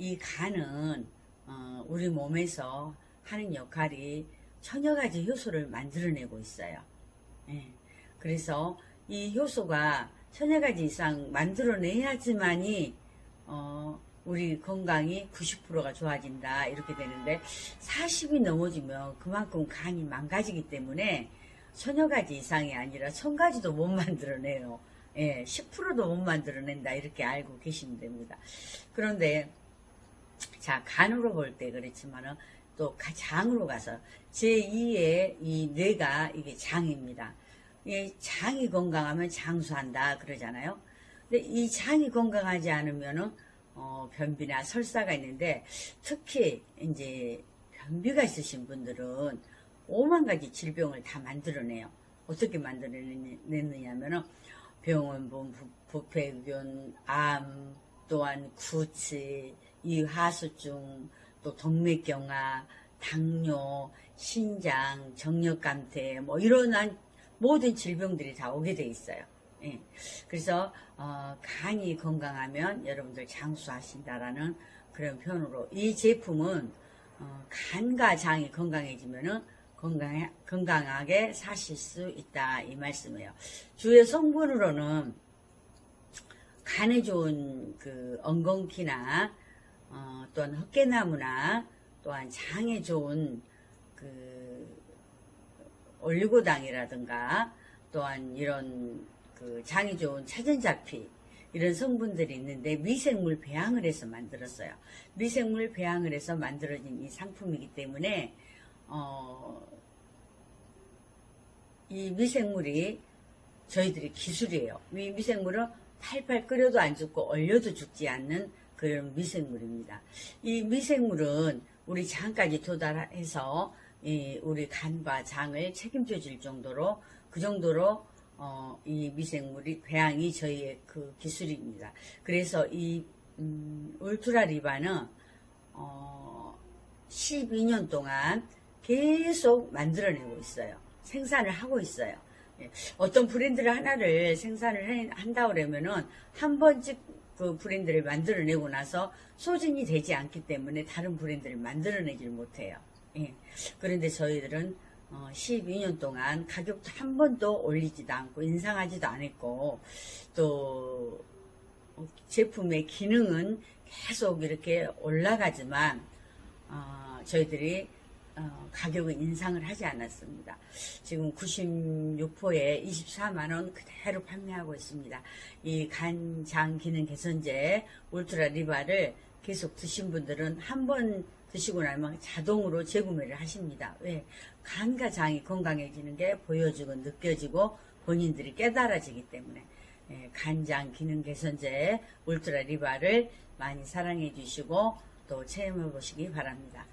이 간은 어, 우리 몸에서 하는 역할이 천여 가지 효소를 만들어내고 있어요. 예. 그래서 이 효소가 천여 가지 이상 만들어내야지만이 어, 우리 건강이 90%가 좋아진다 이렇게 되는데 40이 넘어지면 그만큼 간이 망가지기 때문에 천여 가지 이상이 아니라 천 가지도 못 만들어내요. 예, 10%도 못 만들어낸다 이렇게 알고 계시면 됩니다. 그런데 자 간으로 볼 때 그렇지만은 또 가- 장으로 가서 제2의 이 뇌가 이게 장입니다. 이 장이 건강하면 장수한다 그러잖아요. 근데 이 장이 건강하지 않으면은 어, 변비나 설사가 있는데 특히 이제 변비가 있으신 분들은 오만 가지 질병을 다 만들어내요. 어떻게 만들어내느냐면은 병원본, 부- 부패균, 암, 또한 구취, 이 하수증, 또 동맥경화, 당뇨, 신장, 정력감퇴, 뭐 이런 한 모든 질병들이 다 오게 돼 있어요. 예. 그래서 어, 간이 건강하면 여러분들 장수하신다라는 그런 표현으로 이 제품은 어, 간과 장이 건강해지면은 건강해, 건강하게 사실 수 있다 이 말씀이에요. 주요 성분으로는 간에 좋은 그 엉겅퀴나 어, 또한 헛개나무나 또한 장에 좋은 그 올리고당이라든가 또한 이런 그 장이 좋은 차전자피 이런 성분들이 있는데 미생물 배양을 해서 만들었어요. 미생물 배양을 해서 만들어진 이 상품이기 때문에 어, 이 미생물이 저희들이 기술이에요. 이 미생물은 팔팔 끓여도 안 죽고 얼려도 죽지 않는 그런 미생물입니다. 이 미생물은 우리 장까지 도달해서 이 우리 간과 장을 책임져 줄 정도로 그 정도로 어, 이 미생물이 배양이 저희의 그 기술입니다. 그래서 이 음, 울트라 리바는 어, 12년 동안 계속 만들어내고 있어요. 생산을 하고 있어요. 예, 어떤 브랜드를 하나를 생산을 해- 한다 그러면은 한 번씩 그 브랜드를 만들어내고 나서 소진이 되지 않기 때문에 다른 브랜드를 만들어내질 못해요. 예. 그런데 저희들은 어, 12년 동안 가격도 한 번도 올리지도 않고 인상하지도 않았고 또 어, 제품의 기능은 계속 이렇게 올라가지만 어, 저희들이 어, 가격은 인상을 하지 않았습니다. 지금 96포에 24만원 그대로 판매하고 있습니다. 이 간장 기능 개선제 울트라 리바를 계속 드신 분들은 한 번 드시고 나면 자동으로 재구매를 하십니다. 왜? 간과 장이 건강해지는 게 보여지고 느껴지고 본인들이 깨달아지기 때문에 예, 간장 기능 개선제 울트라 리바를 많이 사랑해 주시고 또 체험해 보시기 바랍니다.